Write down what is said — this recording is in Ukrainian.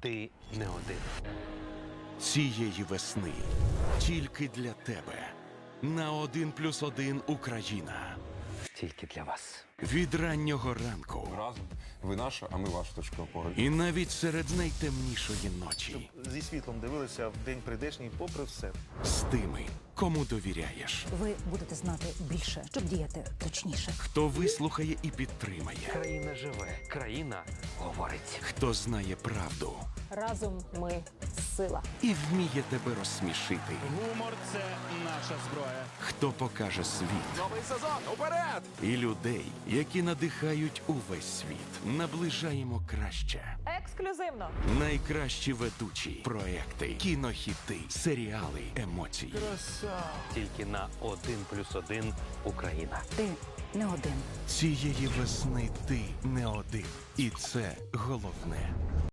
Ти не один. Цієї весни тільки для тебе на один плюс один Україна. Тільки для вас. Від раннього ранку разом. Ви наша, а ми ваша точка опори. і навіть серед найтемнішої ночі зі світлом дивилися в день прийдешній, попри все. з тими, кому довіряєш, Ви будете знати більше, щоб діяти точніше. хто вислухає і підтримає, Країна живе, країна говорить. хто знає правду Разом ми сила. і вміє тебе розсмішити, Гумор це зброя. хто покаже світ Новий сезон! Уперед! і людей, які надихають увесь світ. Наближаємо краще. Ексклюзивно. Найкращі ведучі, проекти, кінохіти, серіали, емоції. Краса. Тільки на один плюс один Україна. Ти не один. Цієї весни ти не один. І це головне.